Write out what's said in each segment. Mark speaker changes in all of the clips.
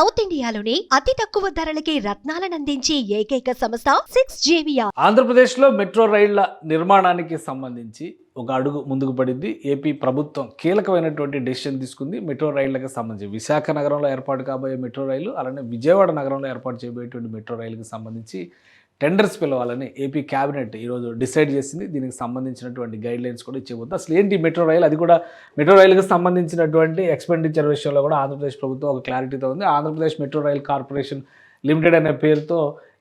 Speaker 1: South ఇండియాలోని అతి తక్కువ ధరలకి రత్నాలనందించే ఏకైక సంస్థ సిక్స్ జేవియా
Speaker 2: ఆంధ్రప్రదేశ్లో మెట్రో రైళ్ళ నిర్మాణానికి సంబంధించి ఒక అడుగు ముందుకు పడింది. ఏపీ ప్రభుత్వం కీలకమైనటువంటి డెసిషన్ తీసుకుంది. మెట్రో రైళ్ళకు సంబంధించి విశాఖ నగరంలో ఏర్పాటు కాబోయే మెట్రో రైలు అలానే విజయవాడ నగరంలో ఏర్పాటు చేయబోయేటువంటి మెట్రో రైలుకి సంబంధించి టెండర్స్ పిలవాలని ఏపీ క్యాబినెట్ ఈరోజు డిసైడ్ చేసింది. దీనికి సంబంధించినటువంటి గైడ్ లైన్స్ కూడా ఇచ్చేబోతుంది అసలు ఏంటి మెట్రో రైలు? అది కూడా మెట్రో రైల్కి సంబంధించినటువంటి ఎక్స్పెండిచర్ విషయంలో కూడా ఆంధ్రప్రదేశ్ ప్రభుత్వం ఒక క్లారిటీతో ఉంది. Andhra Pradesh metro rail corporation limited అనే పేరుతో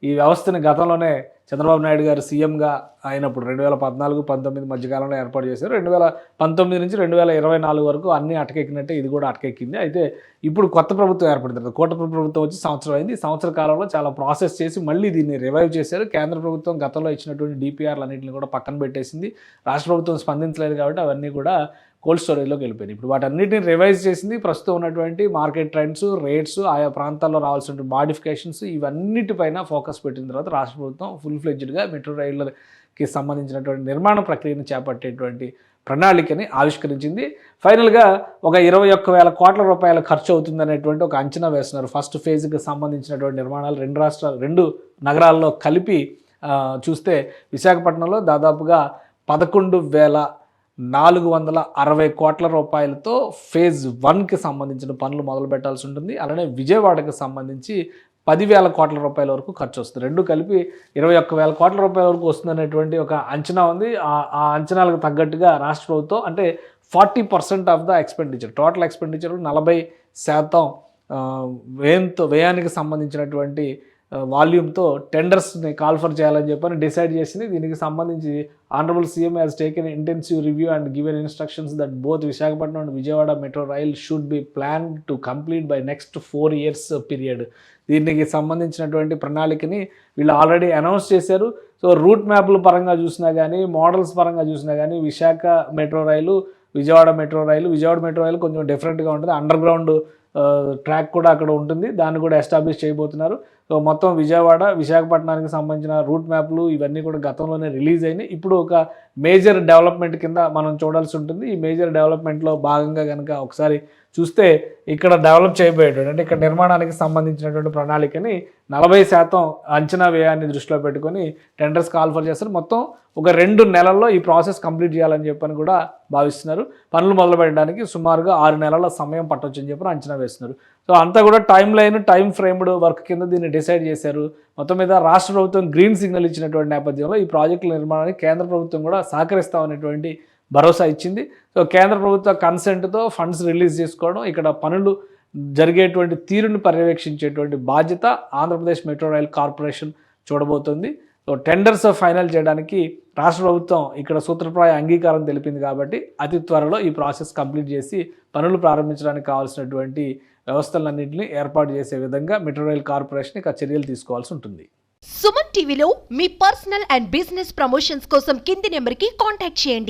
Speaker 2: ఈ వ్యవస్థని గతంలోనే చంద్రబాబు నాయుడు గారు సీఎంగా అయినప్పుడు రెండు వేల పద్నాలుగు పంతొమ్మిది మధ్యకాలంలో ఏర్పాటు చేశారు. రెండు వేల పంతొమ్మిది నుంచి రెండు వేల ఇరవై నాలుగు వరకు అన్ని అటకెక్కినట్టే ఇది కూడా అటకెక్కింది. అయితే ఇప్పుడు కొత్త ప్రభుత్వం ఏర్పడుతుంది. కూటమి ప్రభుత్వం వచ్చి సంవత్సరం అయింది. ఈ సంవత్సర కాలంలో చాలా ప్రాసెస్ చేసి మళ్ళీ దీన్ని రివైవ్ చేశారు. కేంద్ర ప్రభుత్వం గతంలో ఇచ్చినటువంటి డిపిఆర్లు అన్నింటిని కూడా పక్కన పెట్టేసింది. రాష్ట్ర ప్రభుత్వం స్పందించలేదు కాబట్టి అవన్నీ కూడా కోల్డ్ స్టోరేజ్లోకి వెళ్ళిపోయినాయి ఇప్పుడు వాటన్నిటిని రివైజ్ చేసింది ప్రస్తుతం ఉన్నటువంటి మార్కెట్ ట్రెండ్స్ రేట్స్ ఆయా ప్రాంతాల్లో రావాల్సిన మాడిఫికేషన్స్ ఇవన్నిటిపైన ఫోకస్ పెట్టిన తర్వాత రాష్ట్ర ప్రభుత్వం ఫుల్ ఫ్లెడ్జ్డ్గా మెట్రో రైళ్ళకి సంబంధించినటువంటి నిర్మాణ ప్రక్రియను చేపట్టేటువంటి ప్రణాళికని ఆవిష్కరించింది. ఫైనల్గా ఒక ఇరవై ఒక్క వేల కోట్ల రూపాయల ఖర్చు అవుతుందనేటువంటి ఒక అంచనా వేస్తున్నారు. ఫస్ట్ ఫేజ్కి సంబంధించినటువంటి నిర్మాణాలు రెండు రాష్ట్రాలు రెండు నగరాల్లో కలిపి చూస్తే విశాఖపట్నంలో దాదాపుగా పదకొండు వేల నాలుగు వందల అరవై కోట్ల రూపాయలతో ఫేజ్ వన్కి సంబంధించిన పనులు మొదలు పెట్టాల్సి ఉంటుంది. అలానే విజయవాడకి సంబంధించి పదివేల కోట్ల రూపాయల వరకు ఖర్చు వస్తుంది. రెండు కలిపి ఇరవై ఒక్క వేల కోట్ల రూపాయల వరకు వస్తుందనేటువంటి ఒక అంచనా ఉంది. ఆ- ఆ అంచనాలకు తగ్గట్టుగా రాష్ట్ర ప్రభుత్వం అంటే forty percent of the expenditure total expenditure నలభై శాతం వ్యయంతో వ్యయానికి సంబంధించినటువంటి వాల్యూమ్తో టెండర్స్ని కాల్ఫర్ చేయాలని చెప్పని డిసైడ్ చేసింది. దీనికి సంబంధించి honourable CM has taken intensive review and given instructions that both Visakhapatnam and Vijayawada metro rail should be plan to complete by next four years period. దీనికి సంబంధించినటువంటి ప్రణాళికని వీళ్ళు ఆల్రెడీ అనౌన్స్ చేశారు. సో రూట్ మ్యాప్ల పరంగా చూసినా కానీ మోడల్స్ పరంగా చూసినా కానీ Visakha metro rail Vijayawada metro rail Vijayawada metro rail కొంచెం డిఫరెంట్గా ఉంటుంది. అండర్ గ్రౌండ్ ట్రాక్ కూడా అక్కడ ఉంటుంది. దాన్ని కూడా ఎస్టాబ్లిష్ చేయబోతున్నారు. సో మొత్తం విజయవాడ విశాఖపట్నానికి సంబంధించిన రూట్ మ్యాప్లు ఇవన్నీ కూడా గతంలోనే రిలీజ్ అయినాయి. ఇప్పుడు ఒక మేజర్ డెవలప్మెంట్ కింద మనం చూడాల్సి ఉంటుంది. ఈ మేజర్ డెవలప్మెంట్లో భాగంగా కనుక ఒకసారి చూస్తే ఇక్కడ డెవలప్ చేయబోయేటువంటి అంటే ఇక్కడ నిర్మాణానికి సంబంధించినటువంటి ప్రణాళికని నలభై శాతం అంచనా వ్యయాన్ని దృష్టిలో పెట్టుకొని టెండర్స్ కాల్ఫర్ చేస్తారు. మొత్తం ఒక రెండు నెలల్లో ఈ ప్రాసెస్ కంప్లీట్ చేయాలని చెప్పని కూడా భావిస్తున్నారు. పనులు మొదలుపెట్టడానికి సుమారుగా ఆరు నెలల సమయం పట్టొచ్చని అని చెప్పి అంచనా వేస్తున్నారు. సో అంతా కూడా time line time framed work కింద దీన్ని డిసైడ్ చేశారు. మొత్తం మీద రాష్ట్ర ప్రభుత్వం గ్రీన్ సిగ్నల్ ఇచ్చినటువంటి నేపథ్యంలో ఈ ప్రాజెక్టుల నిర్మాణానికి కేంద్ర ప్రభుత్వం కూడా సహకరిస్తామనేటువంటి భరోసా ఇచ్చింది. సో కేంద్ర ప్రభుత్వ కన్సెంట్తో ఫండ్స్ రిలీజ్ చేసుకోవడం ఇక్కడ పనులు జరిగేటువంటి తీరును పర్యవేక్షించేటువంటి బాధ్యత ఆంధ్రప్రదేశ్ మెట్రో రైల్ కార్పొరేషన్ చూడబోతుంది. సో టెండర్స్ ఫైనల్ చేయడానికి రాష్ట్ర ప్రభుత్వం ఇక్కడ సూత్రప్రాయ అంగీకారం తెలిపింది కాబట్టి అతి త్వరలో ఈ ప్రాసెస్ కంప్లీట్ చేసి పనులు ప్రారంభించడానికి కావాల్సినటువంటి వ్యవస్థలన్నింటినీ ఏర్పాటు చేసే విధంగా మెట్రో రైల్ కార్పొరేషన్ ఇక చర్యలు తీసుకోవాల్సి ఉంటుంది.
Speaker 1: సుమన్ టీవీలో మీ పర్సనల్ అండ్ బిజినెస్ ప్రమోషన్స్ కోసం కింది నెంబర్కి కాంటాక్ట్ చేయండి.